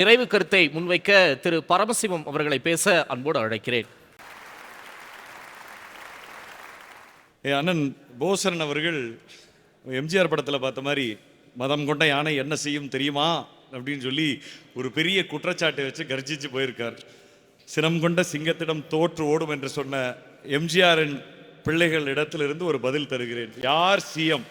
நிறைவு கருத்தை முன்வைக்க திரு பரமசிவம் அவர்களை பேச அன்போடு அழைக்கிறேன். என் அண்ணன் போசரன் அவர்கள் எம்ஜிஆர் படத்தில் பார்த்த மாதிரி மதம் கொண்ட யானை என்ன செய்யும் தெரியுமா? அப்படின்னு சொல்லி ஒரு பெரிய குற்றச்சாட்டை வச்சு கர்ஜிச்சு போயிருக்கார். சினம் கொண்ட சிங்கத்திடம் தோற்று ஓடும் என்று சொன்ன எம்ஜிஆரின் பிள்ளைகள் இடத்திலிருந்து ஒரு பதில் தருகிறேன். யார் சிஎம்?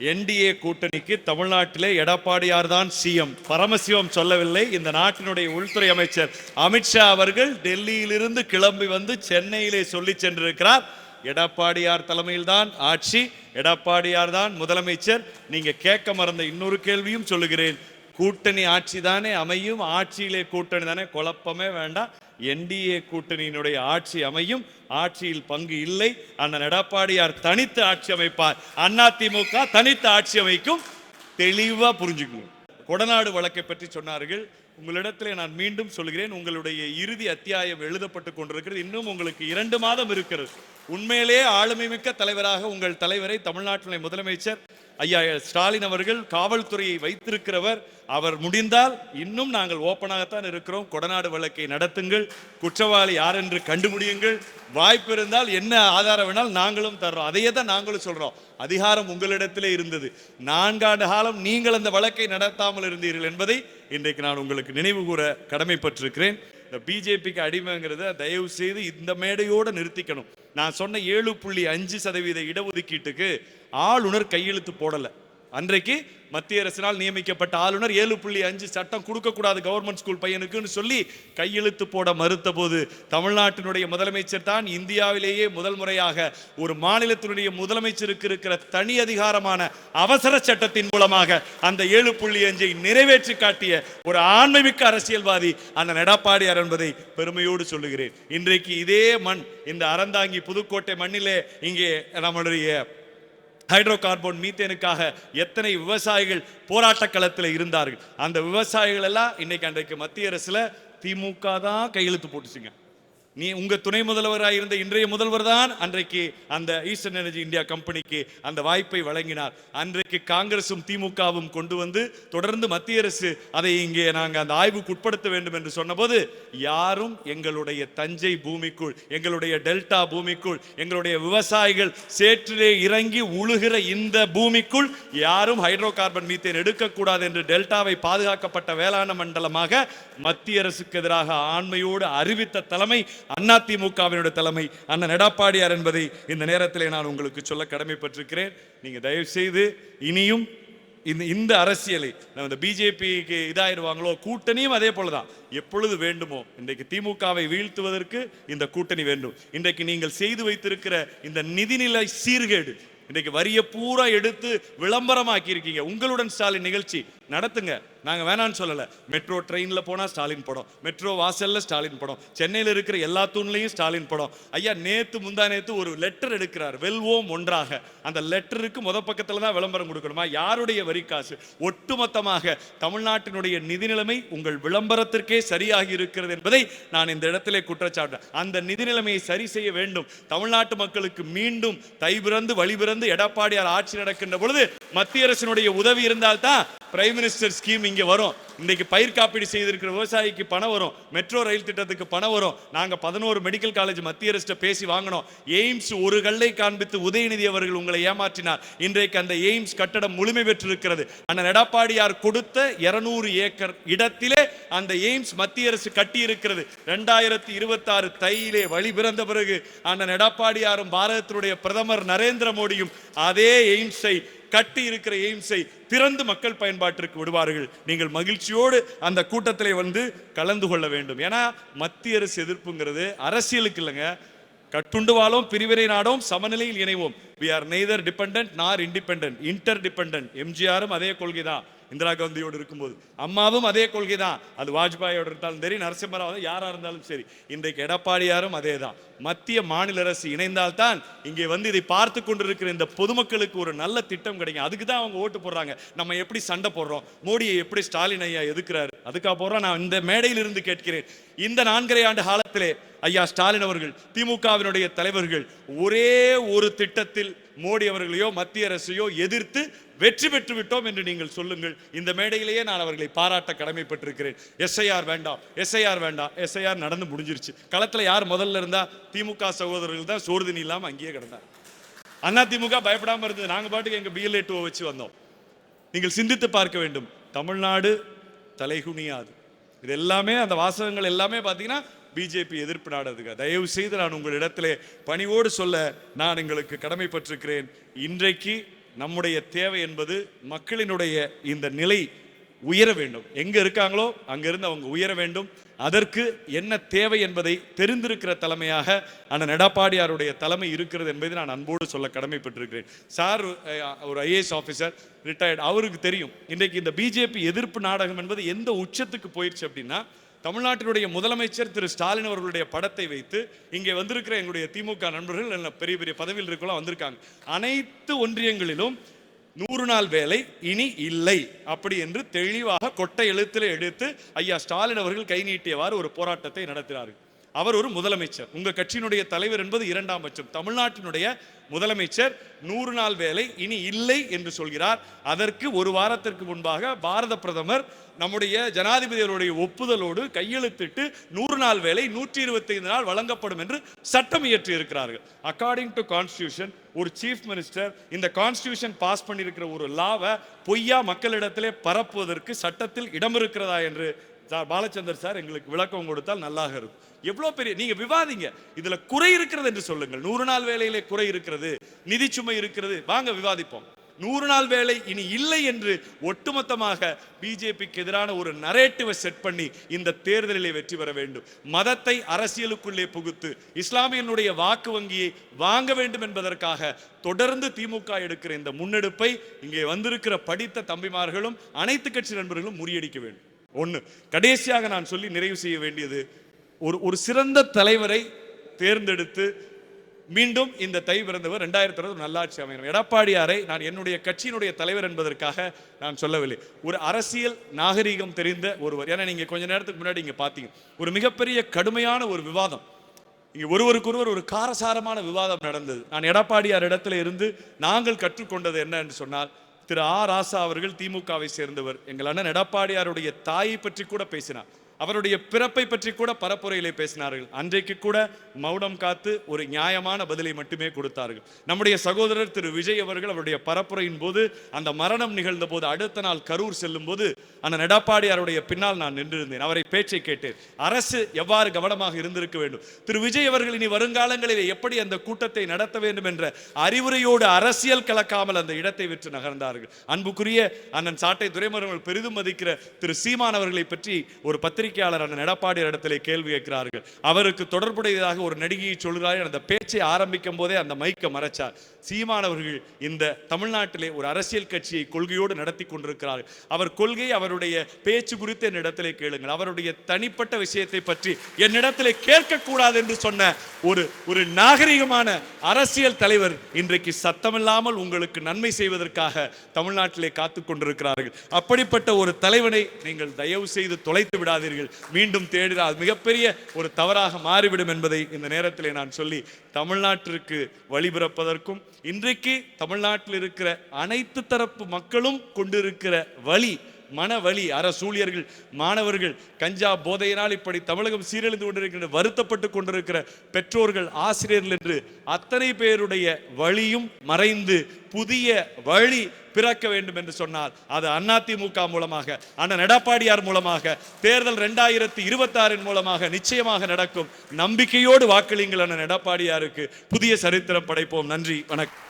என்டிஏ கூட்டணிக்கு தமிழ்நாட்டிலே எடப்பாடியார் தான் சிஎம் பரமசிவம் சொல்லவில்லை. இந்த நாட்டினுடைய உள்துறை அமைச்சர் அமித்ஷா அவர்கள் டெல்லியிலிருந்து கிளம்பி வந்து சென்னையிலே சொல்லி சென்றிருக்கிறார். எடப்பாடியார் தலைமையில் தான் ஆட்சி. எடப்பாடியார் தான் முதலமைச்சர். நீங்க கேட்க மறந்த இன்னொரு கேள்வியும் சொல்லுகிறேன். கூட்டணி ஆட்சி தானே அமையும். ஆட்சியிலே கூட்டணி தானே. குழப்பமே வேண்டாம். என்டிஏ கூட்டணியினுடைய ஆட்சி அமையும். ஆட்சியில் பங்கு இல்லை. அண்ணன் எடப்பாடியார் தனித்து ஆட்சி அமைப்பார். அதிமுக தனித்து ஆட்சி அமைக்கும். தெளிவாக புரிஞ்சுக்கணும் கொடநாடு வழக்கை பற்றி சொன்னார்கள். உங்களிடத்திலே நான் மீண்டும் சொல்கிறேன். உங்களுடைய இறுதி அத்தியாயம் எழுதப்பட்டு கொண்டிருக்கிறது. இன்னும் உங்களுக்கு இரண்டு மாதம் இருக்கிறது. உண்மையிலே ஆளுமை மிக்க தலைவராக உங்கள் தலைவரை தமிழ்நாட்டினுடைய முதலமைச்சர் ஐயா ஸ்டாலின் அவர்கள் காவல்துறையை வைத்திருக்கிறவர். அவர் முடிந்தால் இன்னும் நாங்கள் ஓப்பனாகத்தான் இருக்கிறோம். கொடநாடு வழக்கை நடத்துங்கள். குற்றவாளி யார் என்று கண்டுபிடியுங்கள் வாய்ப்பு இருந்தால் என்ன ஆதாரம் வேணால் நாங்களும் தர்றோம். அதையே தான் நாங்களும் சொல்றோம். அதிகாரம் உங்களிடத்திலே இருந்தது. நான்காண்டு காலம் நீங்கள் அந்த வழக்கை நடத்தாமல் இருந்தீர்கள் என்பதை இன்றைக்கு நான் உங்களுக்கு நினைவு கூற கடமைப்பட்டிருக்கிறேன். இந்த பிஜேபிக்கு அடிமைங்கிறத தயவு செய்து இந்த மேடையோடு நிறுத்திக்கணும். நான் சொன்ன ஏழு புள்ளி அஞ்சு சதவீத இடஒதுக்கீட்டுக்கு ஆளுநர் கையெழுத்து போடலை. அன்றைக்கு மத்திய அரசினால் நியமிக்கப்பட்ட ஆளுநர் ஏழு புள்ளி அஞ்சு சட்டம் கொடுக்கக்கூடாது கவர்மெண்ட் ஸ்கூல் பையனுக்குன்னு சொல்லி கையெழுத்து போட மறுத்த போது தமிழ்நாட்டினுடைய முதலமைச்சர் தான் இந்தியாவிலேயே முதல் முறையாக ஒரு மாநிலத்தினுடைய முதலமைச்சருக்கு இருக்கிற தனி அதிகாரமான அவசர சட்டத்தின் மூலமாக அந்த ஏழு புள்ளி அஞ்சை நிறைவேற்றி காட்டிய ஒரு ஆண்மைமிக்க அரசியல்வாதி அந்த எடப்பாடியார் என்பதை பெருமையோடு சொல்லுகிறேன். இன்றைக்கு இதே மண் இந்த அறந்தாங்கி புதுக்கோட்டை மண்ணிலே இங்கே நம்மளுடைய ஹைட்ரோ கார்பன் மீத்தேனுக்காக எத்தனை விவசாயிகள் போராட்ட களத்தில் இருந்தார்கள்? அந்த விவசாயிகள் எல்லாம் இன்னைக்கு அன்றைக்கு மத்திய அரசுல திமுக தான் கையெழுத்து போட்டுச்சுங்க. நீ உங்கள் துணை முதல்வராக இருந்த இன்றைய முதல்வர் தான் அன்றைக்கு அந்த ஈஸ்டர்ன் எனர்ஜி இந்தியா கம்பெனிக்கு அந்த வாய்ப்பை வழங்கினார். அன்றைக்கு காங்கிரசும் திமுகவும் கொண்டு வந்து தொடர்ந்து மத்திய அரசு அதை இங்கே நாங்கள் அந்த ஆய்வுக்கு உட்படுத்த வேண்டும் என்று சொன்னபோது யாரும் எங்களுடைய தஞ்சை பூமிக்குள் எங்களுடைய டெல்டா பூமிக்குள் எங்களுடைய விவசாயிகள் சேற்றிலே இறங்கி உழுகிற இந்த பூமிக்குள் யாரும் ஹைட்ரோ கார்பன் மீத்தேன் எடுக்கக்கூடாது என்று டெல்டாவை பாதுகாக்கப்பட்ட வேளாண் மண்டலமாக மத்திய அரசுக்கு எதிராக ஆண்மையோடு அறிவித்த தலைமை அதிமுகவினுடைய தலைமை அண்ணன் எடப்பாடியார் என்பதை இந்த நேரத்திலே நான் உங்களுக்கு சொல்ல கடமைப்பட்டிருக்கிறேன். நீங்க தயவு செய்து இனியும் இந்த இந்த அரசியலை நம்ம இந்த பிஜேபிக்கு இதாயிருவாங்களோ கூட்டணியும் அதே போலதான். எப்பொழுது வேண்டுமோ இன்றைக்கு திமுகவை வீழ்த்துவதற்கு இந்த கூட்டணி வேண்டும். இன்றைக்கு நீங்கள் செய்து வைத்திருக்கிற இந்த நிதிநிலை சீர்கேடு இன்றைக்கு வரிய பூரா எடுத்து விளம்பரமாக்கி இருக்கீங்க உங்களுடன் ஸ்டாலின் நிகழ்ச்சி நடத்துங்க. நாங்கள் வேணான்னு சொல்லலை. மெட்ரோ ட்ரெயினில் போனால் ஸ்டாலின் படம் மெட்ரோ வாசல்ல ஸ்டாலின் படம் சென்னையில் இருக்கிற எல்லா தூண்லையும் ஸ்டாலின் படம். ஐயா நேத்து முந்தா நேத்து ஒரு லெட்டர் எடுக்கிறார் வெல்வோம் ஒன்றாக. அந்த லெட்டருக்கு முத பக்கத்துல தான் விளம்பரம் கொடுக்கணுமா? யாருடைய வரி காசு? ஒட்டுமொத்தமாக தமிழ்நாட்டினுடைய நிதி நிலைமை உங்கள் விளம்பரத்திற்கே சரியாகி இருக்கிறது என்பதை நான் இந்த இடத்திலே குற்றச்சாட்டு அந்த நிதி நிலைமையை சரி செய்ய வேண்டும். தமிழ்நாட்டு மக்களுக்கு மீண்டும் தை பிறந்து எடப்பாடியார் ஆட்சி நடக்கின்ற பொழுது மத்திய அரசினுடைய உதவி இருந்தால்தான் பிரைம் மினிஸ்டர் ஸ்கீம் இங்கே வரும். இன்னைக்கு பயிர் காப்பீடு செய்திருக்கிற விவசாயிக்கு பணம் வரும். மெட்ரோ ரயில் திட்டத்துக்கு பணம் வரும். நாங்க பதினோரு மெடிக்கல் காலேஜ் மத்திய அரசிட்ட பேசி வாங்கினோம். எய்ம்ஸ் ஒரு கல்லை காண்பித்து உதயநிதி அவர்கள் உங்களை ஏமாற்றினார். இன்றைக்கு அந்த எய்ம்ஸ் கட்டடம் முழுமை பெற்றிருக்கிறது. அண்ணன் எடப்பாடியார் கொடுத்த இருநூறு ஏக்கர் இடத்திலே அந்த எய்ம்ஸ் மத்திய அரசு கட்டி இருக்கிறது ரெண்டாயிரத்தி இருபத்தாறு தையிலே வழி பிறந்த பிறகு அண்ணன் எடப்பாடியாரும் பாரதத்தினுடைய பிரதமர் நரேந்திர மோடியும் அதே எய்ம்ஸை கட்டி இருக்கிற எய்ம்ஸை திறந்து மக்கள் பயன்பாட்டிற்கு விடுவார்கள். நீங்கள் மகிழ்ச்சியோடு அந்த கூட்டத்திலே வந்து கலந்து கொள்ள வேண்டும். ஏன்னா மத்திய அரசு எதிர்ப்புங்கிறது அரசியலுக்கு இல்லைங்க. கட்டுண்டு வாழும் பிரிவினை நாடும் சமநிலையில் இணைவோம். We are neither dependent nor independent inter dependent எம்ஜிஆரும் அதே கொள்கை தான் இந்திரா காந்தியோடு இருக்கும்போது. அம்மாவும் அதே கொள்கை தான் அது வாஜ்பாயோடு இருந்தாலும் சரி நரசிம்மராவ் யாராக இருந்தாலும் சரி இன்றைக்கு எடப்பாடியாரும் அதே தான் மத்திய மாநில அரசு இணைந்தால்தான் இங்கே வந்து இதை பார்த்து கொண்டிருக்கிற இந்த பொதுமக்களுக்கு ஒரு நல்ல திட்டம் கிடைக்கும். அதுக்கு தான் அவங்க ஓட்டு போடுறாங்க. நம்ம எப்படி சண்டை போடுறோம்? மோடியை எப்படி ஸ்டாலின் ஐயா எதுக்குறாரு? அதுக்காக நான் இந்த மேடையில் இருந்து கேட்கிறேன். இந்த நான்கரை ஆண்டு காலத்திலே ஐயா ஸ்டாலின் அவர்கள் திமுகவினுடைய தலைவர்கள் ஒரே ஒரு திட்டத்தில் மோடி அவர்களையோ மத்திய அரசையோ எதிர்த்து வெற்றி பெற்று விட்டோம் என்று நீங்கள் சொல்லுங்கள். இந்த மேடையிலேயே நான் அவர்களை பாராட்ட கடமைப்பட்டிருக்கிறேன். எஸ்ஐஆர் வேண்டாம் எஸ்ஐஆர் வேண்டாம் எஸ்ஐஆர் நடந்து முடிஞ்சிருச்சு. களத்துல யார் முதல்ல இருந்தா திமுக சகோதரர்கள் தான் சோறு இல்லாமல் அங்கேயே கிடந்தார் அண்ணா திமுக பயப்படாமல் இருந்தது. நாங்க பாட்டுக்கு எங்கள் பிஎல்ஏ டூ வச்சு வந்தோம். நீங்கள் சிந்தித்து பார்க்க வேண்டும். தமிழ்நாடு தலைகுனியாது. இது எல்லாமே அந்த வாசகங்கள் எல்லாமே பார்த்தீங்கன்னா பிஜேபி எதிர்ப்பு நாடதுங்க. தயவு செய்து நான் உங்களிடத்திலே பணிவோடு சொல்ல நான் எங்களுக்கு கடமைப்பட்டிருக்கிறேன். இன்றைக்கு நம்முடைய தேவை என்பது மக்களினுடைய இந்த நிலை உயர வேண்டும். எங்கே இருக்காங்களோ அங்கிருந்து அவங்க உயர வேண்டும். அதற்கு என்ன தேவை என்பதை தெரிந்திருக்கிற தலைமையாக அண்ணன் எடப்பாடியாருடைய தலைமை இருக்கிறது என்பதை நான் அன்போடு சொல்ல கடமைப்பட்டிருக்கிறேன். சார் ஒரு ஐஏஎஸ் ஆஃபீஸர் ரிட்டையர்ட் அவருக்கு தெரியும். இன்றைக்கு இந்த பிஜேபி எதிர்ப்பு நாடகம் என்பது எந்த உச்சத்துக்கு போயிடுச்சு அப்படின்னா தமிழ்நாட்டினுடைய முதலமைச்சர் திரு ஸ்டாலின் அவர்களுடைய படத்தை வைத்து இங்கே வந்திருக்கிற எங்களுடைய திமுக நண்பர்கள் நல்ல பெரிய பெரிய பதவியில் இருக்கலாம் வந்திருக்காங்க. அனைத்து ஒன்றியங்களிலும் நூறு நாள் வேலை இனி இல்லை. அப்படி என்று தெளிவாக கொட்டை எழுத்தில் எடுத்து ஐயா ஸ்டாலின் அவர்கள் கை நீட்டியவாறு ஒரு போராட்டத்தை நடத்தினார்கள். அவர் ஒரு முதலமைச்சர். உங்கள் கட்சியினுடைய தலைவர் என்பது இரண்டாம் பட்சம். தமிழ்நாட்டினுடைய முதலமைச்சர் நூறு நாள் வேலை இனி இல்லை என்று சொல்கிறார். அதற்கு ஒரு வாரத்திற்கு முன்பாக பாரத பிரதமர் நம்முடைய ஜனாதிபதிகளுடைய ஒப்புதலோடு கையெழுத்திட்டு நூறு நாள் வேலை நூற்றி இருபத்தைந்து நாள் வழங்கப்படும் என்று சட்டம் இயற்றி இருக்கிறார்கள். அக்கார்டிங் டு கான்ஸ்டியூஷன் ஒரு சீஃப் மினிஸ்டர் இந்த கான்ஸ்டியூஷன் பாஸ் பண்ணியிருக்கிற ஒரு லாவை பொய்யா மக்களிடத்திலே பரப்புவதற்கு சட்டத்தில் இடம் இருக்கிறதா என்று சார் பாலச்சந்தர் சார் எங்களுக்கு விளக்கம் கொடுத்தால் நல்லாக இருக்கும். எவ்வளோ பெரிய நீங்க விவாதிங்க. இதுல குறை இருக்கிறது என்று சொல்லுங்கள். நூறு நாள் வேலையிலே குறை இருக்கிறது. நிதி சுமை இருக்கிறது. வாங்க விவாதிப்போம். நூறு நாள் வேலை இனி இல்லை என்று ஒட்டுமொத்தமாக பிஜேபிக்கு எதிரான ஒரு நரேட்டிவை செட் பண்ணி இந்த தேர்தலிலே வெற்றி பெற வேண்டும். மதத்தை அரசியலுக்குள்ளே புகுத்து இஸ்லாமியனுடைய வாக்கு வங்கியை வாங்க வேண்டும் என்பதற்காக தொடர்ந்து திமுக எடுக்கிற இந்த முன்னெடுப்பை இங்கே வந்திருக்கிற படித்த தம்பிமார்களும் அனைத்து கட்சி நண்பர்களும் முறியடிக்க வேண்டும். ஒன்று கடைசியாக நான் சொல்லி நிறைவு செய்ய வேண்டியது ஒரு ஒரு சிறந்த தலைவரை தேர்ந்தெடுத்து மீண்டும் இந்த தை பிறந்தவர் ரெண்டாயிரத்தி இருபது நல்லாட்சி அமையணும். எடப்பாடியாரை நான் என்னுடைய கட்சியினுடைய தலைவர் என்பதற்காக நான் சொல்லவில்லை. ஒரு அரசியல் நாகரீகம் தெரிந்த ஒருவர். ஏன்னா நீங்க கொஞ்ச நேரத்துக்கு முன்னாடி இங்க பார்த்தீங்க ஒரு மிகப்பெரிய கடுமையான ஒரு விவாதம். இங்க ஒருவருக்கொருவர் ஒரு காரசாரமான விவாதம் நடந்தது. நான் எடப்பாடியார் இடத்துல இருந்து நாங்கள் கற்றுக்கொண்டது என்ன என்று சொன்னால் திரு ஆ ராசா அவர்கள் திமுகவை சேர்ந்தவர். எங்கள் அண்ணன் எடப்பாடியாருடைய தாயை பற்றி கூட பேசினார். அவருடைய பிறப்பை பற்றி கூட பரப்புரையிலே பேசினார்கள். அன்றைக்கு கூட மௌனம் காத்து ஒரு நியாயமான பதிலை மட்டுமே கொடுத்தார்கள். நம்முடைய சகோதரர் திரு விஜய் அவர்கள் அவருடைய பரப்புரையின் போது அந்த மரணம் நிகழ்ந்த போது அடுத்த நாள் கரூர் செல்லும் போது அந்த எடப்பாடியாருடைய பின்னால் நான் நின்றிருந்தேன். அவரை பேச்சை கேட்டேன். அரசு எவ்வாறு கவனமாக இருந்திருக்க வேண்டும்? திரு விஜய் அவர்கள் இனி வருங்காலங்களில் எப்படி அந்த கூட்டத்தை நடத்த வேண்டும் என்ற அறிவுரையோடு அரசியல் கலக்காமல் அந்த இடத்தை விற்று நகர்ந்தார்கள். அன்புக்குரிய அண்ணன் சாட்டை துரைமுருகன் பெரிதும் மதிக்கிற திரு சீமான் அவர்களை பற்றி ஒரு பத்திரிகையாளர் அண்ணன் எடப்பாடியார் இடத்துல கேள்வி கேட்கிறார்கள். அவருக்கு தொடர்புடையதாக ஒரு நடிகையை சொல்கிறார் அந்த பேச்சை ஆரம்பிக்கும் போதே அந்த மைக்கை மறைச்சார். சீமானவர்கள் இந்த தமிழ்நாட்டிலே ஒரு அரசியல் கட்சியை கொள்கையோடு நடத்தி கொண்டிருக்கிறார். அவர் கொள்கை அவருடைய பேச்சு குறித்து என்னிடத்திலே கேளுங்கள். அவருடைய தனிப்பட்ட விஷயத்தை பற்றி என்னிடத்திலே கேட்கக்கூடாது என்று சொன்ன ஒரு ஒரு நாகரிகமான அரசியல் தலைவர் இன்றைக்கு சத்தமில்லாமல் உங்களுக்கு நன்மை செய்வதற்காக தமிழ்நாட்டிலே காத்து கொண்டிருக்கிறார்கள். அப்படிப்பட்ட ஒரு தலைவனை நீங்கள் தயவு செய்து தொலைத்து விடாதீர்கள். மீண்டும் தேடினால் அது மிகப்பெரிய ஒரு தவறாக மாறிவிடும் என்பதை இந்த நேரத்திலே நான் சொல்லி தமிழ்நாட்டிற்கு வழிபிறப்பதற்கும் இன்றைக்கு தமிழ்நாட்டில் இருக்கிற அனைத்து தரப்பு மக்களும் கொண்டிருக்கிற வழி மன வலி அரசூழியர்கள் மாணவர்கள் கஞ்சா போதையினால் இப்படி தமிழகம் சீரழிந்து கொண்டிருக்கின்ற வருத்தப்பட்டு கொண்டிருக்கிற பெற்றோர்கள் ஆசிரியர்கள் என்று அத்தனை பேருடைய வழியும் மறைந்து புதிய வழி பிறக்க வேண்டும் என்று சொன்னால் அது அதிமுக மூலமாக அண்ணன் எடப்பாடியார் மூலமாக தேர்தல் ரெண்டாயிரத்தி இருபத்தாறின் மூலமாக நிச்சயமாக நடக்கும். நம்பிக்கையோடு வாக்களிங்கள் அண்ணன் எடப்பாடியாருக்கு. புதிய சரித்திரம் படைப்போம். நன்றி. வணக்கம்.